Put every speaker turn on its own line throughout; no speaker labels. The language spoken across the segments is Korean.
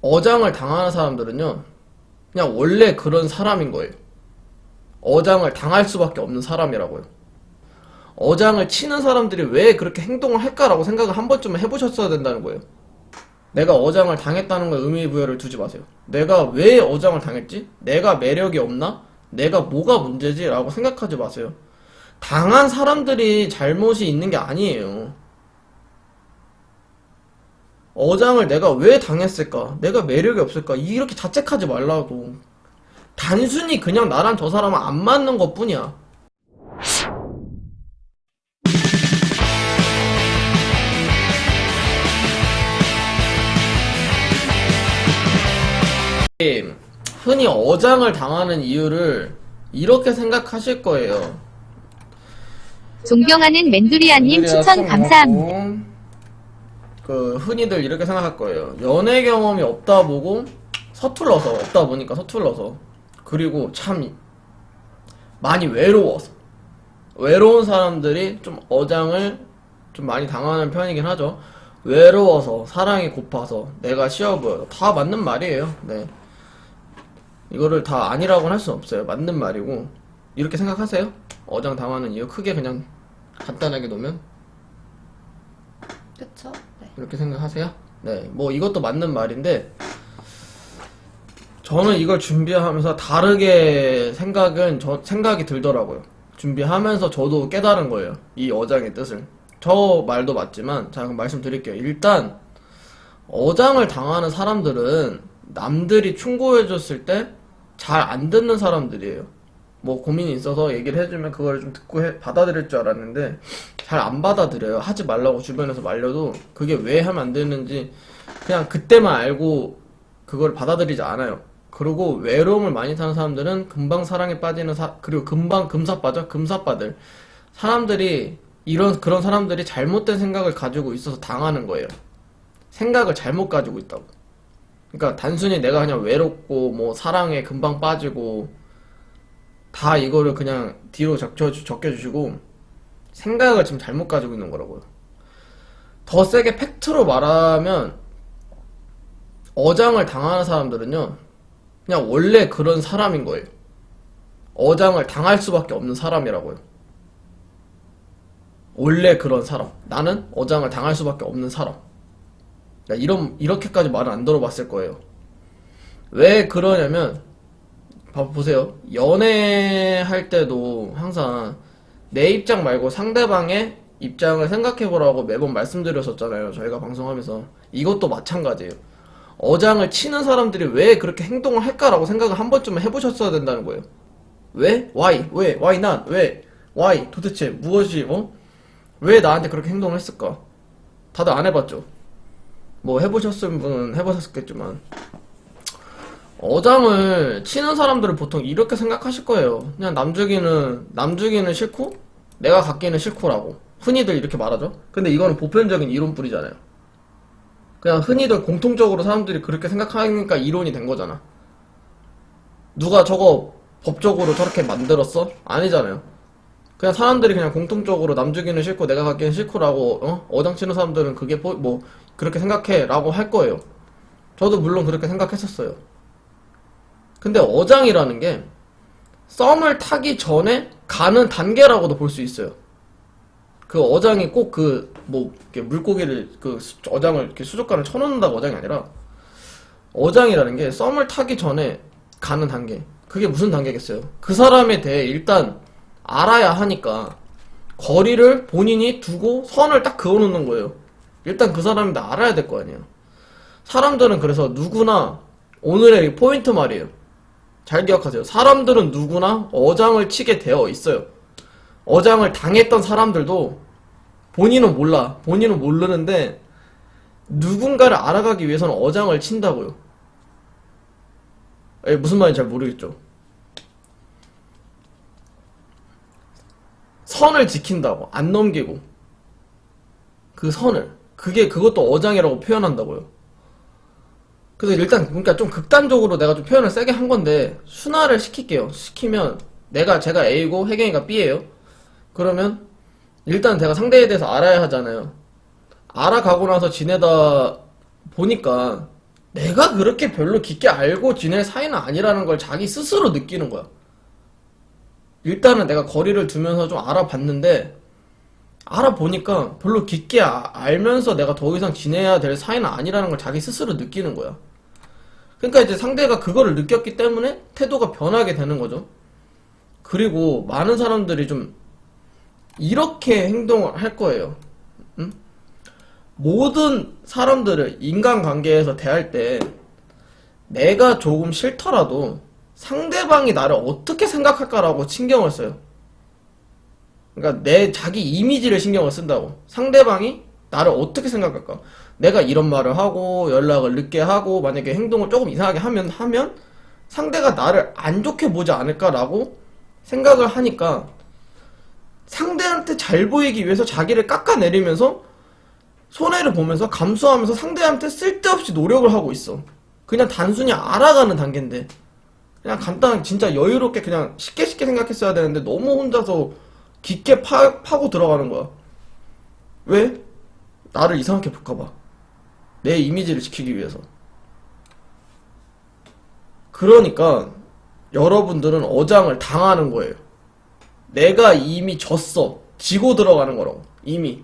어장을 당하는 사람들은요, 그냥 원래 그런 사람인 거예요. 어장을 당할 수밖에 없는 사람이라고요. 어장을 치는 사람들이 왜 그렇게 행동을 할까라고 생각을 한 번쯤은 해보셨어야 된다는 거예요. 내가 어장을 당했다는 거에 의미 부여를 두지 마세요. 내가 왜 어장을 당했지? 내가 매력이 없나? 내가 뭐가 문제지? 라고 생각하지 마세요. 당한 사람들이 잘못이 있는 게 아니에요. 어장을 내가 왜 당했을까? 내가 매력이 없을까? 이렇게 자책하지 말라고. 단순히 그냥 나랑 저 사람은 안 맞는 것 뿐이야. 흔히 어장을 당하는 이유를 이렇게 생각하실 거예요.
존경하는 맨두리아님 추천 감사합니다.
그 흔히들 이렇게 생각할 거예요. 연애 경험이 없다 보고 서툴러서 없다 보니까 서툴러서 그리고 참 많이 외로워서 외로운 사람들이 좀 어장을 좀 많이 당하는 편이긴 하죠. 외로워서 사랑이 고파서 내가 쉬워 보여 다 맞는 말이에요. 네. 이거를 다 아니라고는 할 수 없어요. 맞는 말이고 이렇게 생각하세요. 어장 당하는 이유 크게 그냥 간단하게 놓으면
그쵸? 네.
이렇게 생각하세요? 네, 뭐 이것도 맞는 말인데 저는 이걸 준비하면서 다르게 생각은 저 생각이 들더라고요. 준비하면서 저도 깨달은 거예요. 이 어장의 뜻을. 저 말도 맞지만 자 그럼 말씀드릴게요. 일단 어장을 당하는 사람들은 남들이 충고해줬을 때 잘 안 듣는 사람들이에요. 뭐 고민이 있어서 얘기를 해주면 그걸 좀 듣고 해- 받아들일 줄 알았는데 잘 안 받아들여요. 하지 말라고 주변에서 말려도 그게 왜 하면 안 되는지 그냥 그때만 알고 그걸 받아들이지 않아요. 그리고 외로움을 많이 타는 사람들은 금방 사랑에 빠지는 사 그리고 금방 금사 빠져 금사빠들 사람들이 이런 그런 사람들이 잘못된 생각을 가지고 있어서 당하는 거예요. 생각을 잘못 가지고 있다고. 그러니까 단순히 내가 그냥 외롭고 뭐 사랑에 금방 빠지고 다 이거를 그냥 뒤로 적혀 적혀주시고 생각을 지금 잘못 가지고 있는 거라고요. 더 세게 팩트로 말하면 어장을 당하는 사람들은요, 그냥 원래 그런 사람인 거예요. 어장을 당할 수밖에 없는 사람이라고요. 원래 그런 사람. 나는 어장을 당할 수밖에 없는 사람. 야, 이런, 이렇게까지 말은 안 들어봤을 거예요. 왜 그러냐면, 봐 보세요. 연애할 때도 항상 내 입장 말고 상대방의 입장을 생각해 보라고 매번 말씀드렸었잖아요. 저희가 방송하면서. 이것도 마찬가지예요. 어장을 치는 사람들이 왜 그렇게 행동을 할까라고 생각을 한 번쯤은 해보셨어야 된다는 거예요. 왜? Why? 왜? Why not? 왜? Why? 도대체 무엇이, 어? 왜 나한테 그렇게 행동을 했을까? 다들 안 해봤죠? 뭐 해보셨을 분은 해보셨겠지만. 어장을 치는 사람들은 보통 이렇게 생각하실 거예요. 그냥 남주기는 남주기는 싫고 내가 갖기는 싫고라고 흔히들 이렇게 말하죠. 근데 이거는 보편적인 이론뿐이잖아요. 그냥 흔히들 공통적으로 사람들이 그렇게 생각하니까 이론이 된 거잖아. 누가 저거 법적으로 저렇게 만들었어? 아니잖아요. 그냥 사람들이 그냥 공통적으로 남주기는 싫고 내가 갖기는 싫고라고 어? 어장 치는 사람들은 그게 뭐- 뭐 그렇게 생각해라고 할 거예요. 저도 물론 그렇게 생각했었어요. 근데 어장이라는 게 썸을 타기 전에 가는 단계라고도 볼 수 있어요. 그 어장이 꼭 그 뭐 물고기를 그 수- 어장을 이렇게 수족관을 쳐놓는다고 어장이 아니라 어장이라는 게 썸을 타기 전에 가는 단계. 그게 무슨 단계겠어요? 그 사람에 대해 일단 알아야 하니까 거리를 본인이 두고 선을 딱 그어놓는 거예요. 일단 그 사람이 나 알아야 될 거 아니에요. 사람들은 그래서 누구나 오늘의 이 포인트 말이에요. 잘 기억하세요. 사람들은 누구나 어장을 치게 되어 있어요. 어장을 당했던 사람들도 본인은 몰라. 본인은 모르는데 누군가를 알아가기 위해서는 어장을 친다고요. 에, 무슨 말인지 잘 모르겠죠. 선을 지킨다고 안 넘기고 그 선을 그게 그것도 어장이라고 표현한다고요. 그래서 일단 그러니까 좀 극단적으로 내가 좀 표현을 세게 한 건데 순화를 시킬게요. 시키면 내가 제가 A고 혜경이가 B예요. 그러면 일단 제가 상대에 대해서 알아야 하잖아요. 알아가고 나서 지내다 보니까 내가 그렇게 별로 깊게 알고 지낼 사이는 아니라는 걸 자기 스스로 느끼는 거야. 일단은 내가 거리를 두면서 좀 알아봤는데, 알아보니까 별로 깊게 아- 알면서 내가 더 이상 지내야 될 사이는 아니라는 걸 자기 스스로 느끼는 거야. 그러니까 이제 상대가 그거를 느꼈기 때문에 태도가 변하게 되는 거죠. 그리고 많은 사람들이 좀 이렇게 행동을 할 거예요. 응? 모든 사람들을 인간관계에서 대할 때 내가 조금 싫더라도 상대방이 나를 어떻게 생각할까라고 신경을 써요. 그러니까 내 자기 이미지를 신경을 쓴다고. 상대방이 나를 어떻게 생각할까? 내가 이런 말을 하고 연락을 늦게 하고 만약에 행동을 조금 이상하게 하면 하면 상대가 나를 안 좋게 보지 않을까라고 생각을 하니까 상대한테 잘 보이기 위해서 자기를 깎아내리면서 손해를 보면서 감수하면서 상대한테 쓸데없이 노력을 하고 있어. 그냥 단순히 알아가는 단계인데 그냥 간단하게 진짜 여유롭게 그냥 쉽게 쉽게 생각했어야 되는데 너무 혼자서 깊게 파, 파고 들어가는 거야. 왜? 나를 이상하게 볼까봐. 내 이미지를 지키기 위해서. 그러니까 여러분들은 어장을 당하는 거예요. 내가 이미 졌어. 지고 들어가는 거라고. 이미.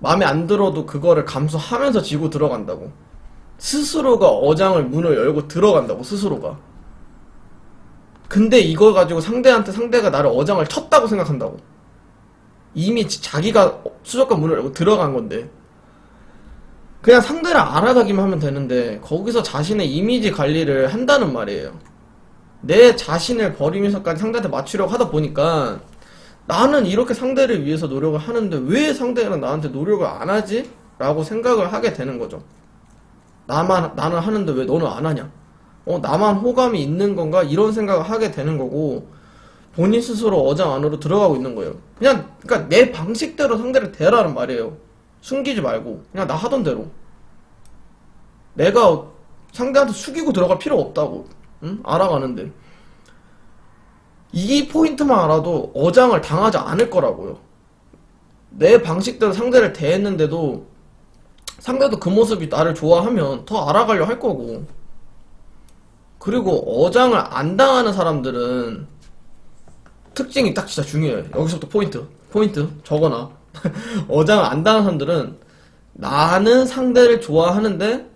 마음에 안 들어도 그거를 감수하면서 지고 들어간다고. 스스로가 어장을 문을 열고 들어간다고, 스스로가. 근데 이걸 가지고 상대한테 상대가 나를 어장을 쳤다고 생각한다고. 이미 지- 자기가 수족관 문을 들어간 건데. 그냥 상대를 알아가기만 하면 되는데, 거기서 자신의 이미지 관리를 한다는 말이에요. 내 자신을 버리면서까지 상대한테 맞추려고 하다 보니까, 나는 이렇게 상대를 위해서 노력을 하는데, 왜 상대는 나한테 노력을 안 하지? 라고 생각을 하게 되는 거죠. 나만, 나는 하는데 왜 너는 안 하냐? 어, 나만 호감이 있는 건가? 이런 생각을 하게 되는 거고, 본인 스스로 어장 안으로 들어가고 있는 거예요. 그냥, 그니까 내 방식대로 상대를 대하라는 말이에요. 숨기지 말고, 그냥 나 하던 대로. 내가 상대한테 숙이고 들어갈 필요 없다고, 응? 알아가는데. 이 포인트만 알아도 어장을 당하지 않을 거라고요. 내 방식대로 상대를 대했는데도 상대도 그 모습이 나를 좋아하면 더 알아가려 할 거고. 그리고 어장을 안 당하는 사람들은 특징이 딱 진짜 중요해요. 여기서부터 포인트. 포인트. 적어놔. 어장을 안 당하는 사람들은 나는 상대를 좋아하는데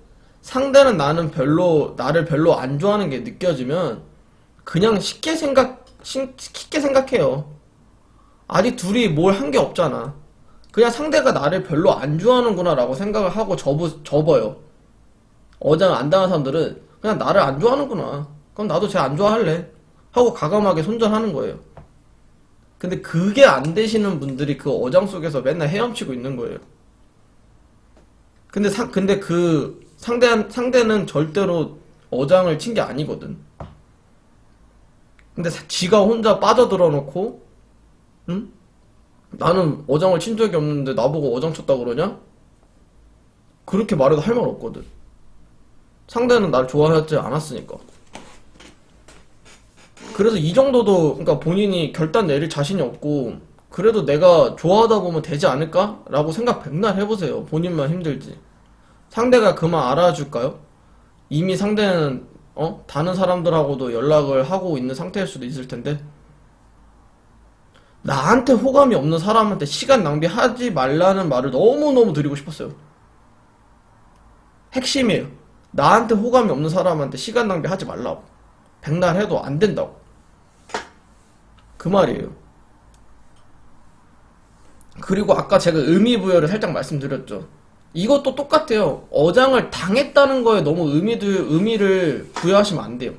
상대는 나는 별로, 나를 별로 안 좋아하는 게 느껴지면 그냥 쉽게 생각, 신- 쉽게 생각해요. 아직 둘이 뭘 한 게 없잖아. 그냥 상대가 나를 별로 안 좋아하는구나 라고 생각을 하고 접어, 접어요. 어장 안 당한 사람들은 그냥 나를 안 좋아하는구나. 그럼 나도 쟤 안 좋아할래. 하고 가감하게 손절하는 거예요. 근데 그게 안 되시는 분들이 그 어장 속에서 맨날 헤엄치고 있는 거예요. 근데 상, 근데 그 상대, 상대는 절대로 어장을 친 게 아니거든. 근데 사- 지가 혼자 빠져들어 놓고, 응? 나는 어장을 친 적이 없는데 나보고 어장 쳤다 그러냐? 그렇게 말해도 할 말 없거든. 상대는 날 좋아하지 않았으니까. 그래서 이 정도도, 그러니까 본인이 결단 내릴 자신이 없고, 그래도 내가 좋아하다 보면 되지 않을까? 라고 생각 백날 해보세요. 본인만 힘들지. 상대가 그만 알아줄까요? 이미 상대는, 어? 다른 사람들하고도 연락을 하고 있는 상태일 수도 있을 텐데. 나한테 호감이 없는 사람한테 시간 낭비하지 말라는 말을 너무너무 드리고 싶었어요. 핵심이에요. 나한테 호감이 없는 사람한테 시간 낭비하지 말라고. 백날 해도 안 된다고. 그 말이에요. 그리고 아까 제가 의미부여를 살짝 말씀드렸죠. 이것도 똑같아요. 어장을 당했다는 거에 너무 의미들, 의미를 부여하시면 안 돼요.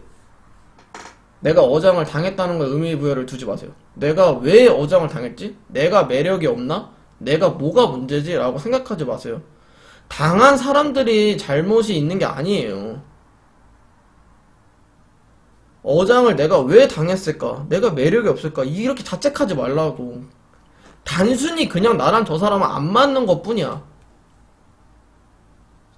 내가 어장을 당했다는 거에 의미 부여를 두지 마세요. 내가 왜 어장을 당했지? 내가 매력이 없나? 내가 뭐가 문제지? 라고 생각하지 마세요. 당한 사람들이 잘못이 있는 게 아니에요. 어장을 내가 왜 당했을까? 내가 매력이 없을까? 이렇게 자책하지 말라고. 단순히 그냥 나랑 저 사람은 안 맞는 것 뿐이야.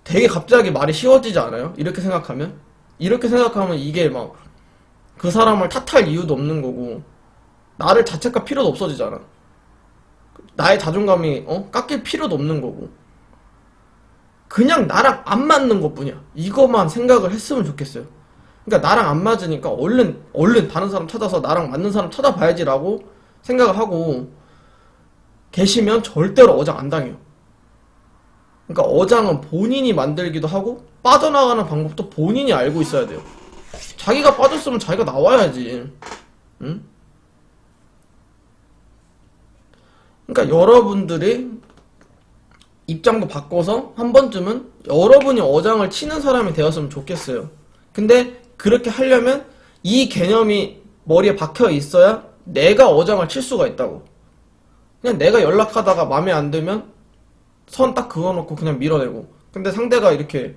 되게 갑자기 말이 쉬워지지 않아요? 이렇게 생각하면? 이렇게 생각하면 이게 막 그 사람을 탓할 이유도 없는 거고 나를 자책할 필요도 없어지잖아. 나의 자존감이 어? 깎일 필요도 없는 거고. 그냥 나랑 안 맞는 것 뿐이야. 이것만 생각을 했으면 좋겠어요. 그러니까 나랑 안 맞으니까 얼른 얼른 다른 사람 찾아서 나랑 맞는 사람 찾아봐야지라고 생각을 하고 계시면 절대로 어장 안 당해요. 그러니까 어장은 본인이 만들기도 하고 빠져나가는 방법도 본인이 알고 있어야 돼요. 자기가 빠졌으면 자기가 나와야지. 응? 그러니까 여러분들이 입장도 바꿔서 한 번쯤은 여러분이 어장을 치는 사람이 되었으면 좋겠어요. 근데 그렇게 하려면 이 개념이 머리에 박혀 있어야 내가 어장을 칠 수가 있다고. 그냥 내가 연락하다가 마음에 안 들면 선 딱 그어놓고 그냥 밀어내고. 근데 상대가 이렇게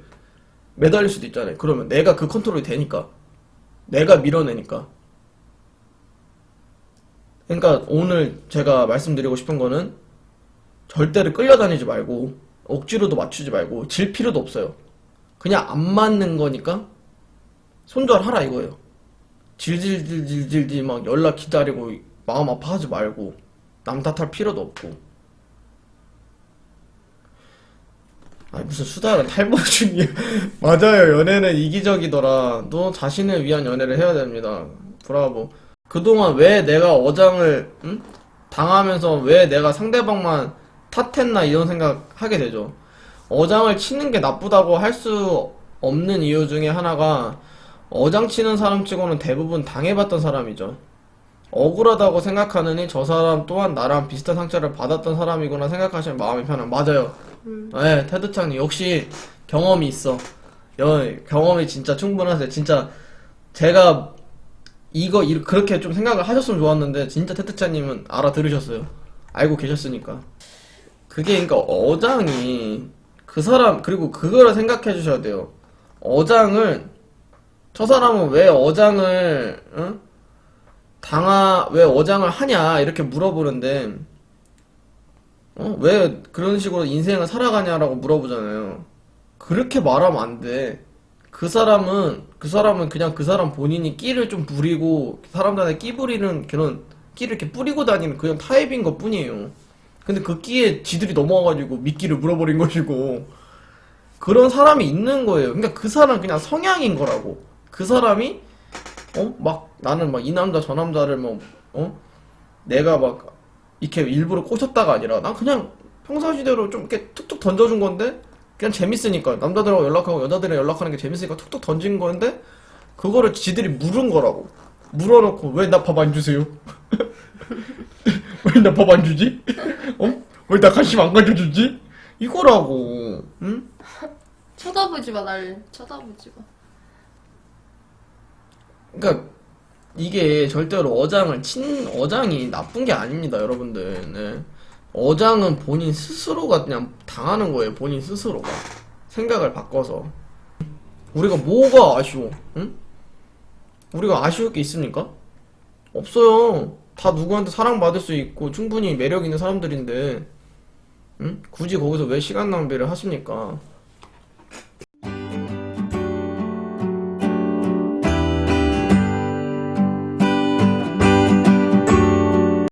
매달릴 수도 있잖아요. 그러면 내가 그 컨트롤이 되니까. 내가 밀어내니까. 그러니까 오늘 제가 말씀드리고 싶은 거는 절대로 끌려다니지 말고 억지로도 맞추지 말고 질 필요도 없어요. 그냥 안 맞는 거니까 손절하라 이거예요. 질질질질질질 막 연락 기다리고 마음 아파하지 말고 남 탓할 필요도 없고. 아니 무슨 수다를 탈모 중이야. 맞아요. 연애는 이기적이더라. 너 자신을 위한 연애를 해야 됩니다. 브라보. 그동안 왜 내가 어장을 응? 당하면서 왜 내가 상대방만 탓했나 이런 생각 하게 되죠. 어장을 치는 게 나쁘다고 할 수 없는 이유 중에 하나가 어장 치는 사람 치고는 대부분 당해봤던 사람이죠. 억울하다고 생각하느니 저 사람 또한 나랑 비슷한 상처를 받았던 사람이구나 생각하시면 마음이 편한 맞아요. 네, 테드창님 역시 경험이 있어. 여, 경험이 진짜 충분하세요. 진짜 제가 이거 이- 그렇게 좀 생각을 하셨으면 좋았는데 진짜 테드창님은 알아들으셨어요. 알고 계셨으니까. 그게 그러니까 어장이 그 사람 그리고 그거를 생각해 주셔야 돼요. 어장을 저 사람은 왜 어장을 응? 당하 왜 어장을 하냐 이렇게 물어보는데 어? 왜 그런 식으로 인생을 살아가냐라고 물어보잖아요. 그렇게 말하면 안 돼. 그 사람은 그 사람은 그냥 그 사람 본인이 끼를 좀 부리고 사람들한테 끼 부리는 그런 끼를 이렇게 뿌리고 다니는 그냥 타입인 것 뿐이에요. 근데 그 끼에 지들이 넘어와가지고 미끼를 물어버린 것이고 그런 사람이 있는 거예요. 그러니까 그 사람 그냥 성향인 거라고. 그 사람이 어? 막 나는 막 이 남자 저 남자를 뭐 어? 내가 막 이렇게 일부러 꼬셨다가 아니라 난 그냥 평상시대로 좀 이렇게 툭툭 던져준 건데 그냥 재밌으니까 남자들하고 연락하고 여자들이랑 연락하는 게 재밌으니까 툭툭 던진 건데 그거를 지들이 물은 거라고 물어놓고 왜 나 밥 안 주세요? 왜 나 밥 안 주지? 어? 왜나 관심 안 가져주지? 이거라고 응?
쳐다보지 마, 날 쳐다보지 마.
그러니까 이게 절대로 어장을 친 어장이 나쁜 게 아닙니다, 여러분들. 네. 어장은 본인 스스로가 그냥 당하는 거예요, 본인 스스로가 생각을 바꿔서. 우리가 뭐가 아쉬워? 응? 우리가 아쉬울 게 있습니까? 없어요. 다 누구한테 사랑받을 수 있고 충분히 매력 있는 사람들인데, 응? 굳이 거기서 왜 시간 낭비를 하십니까?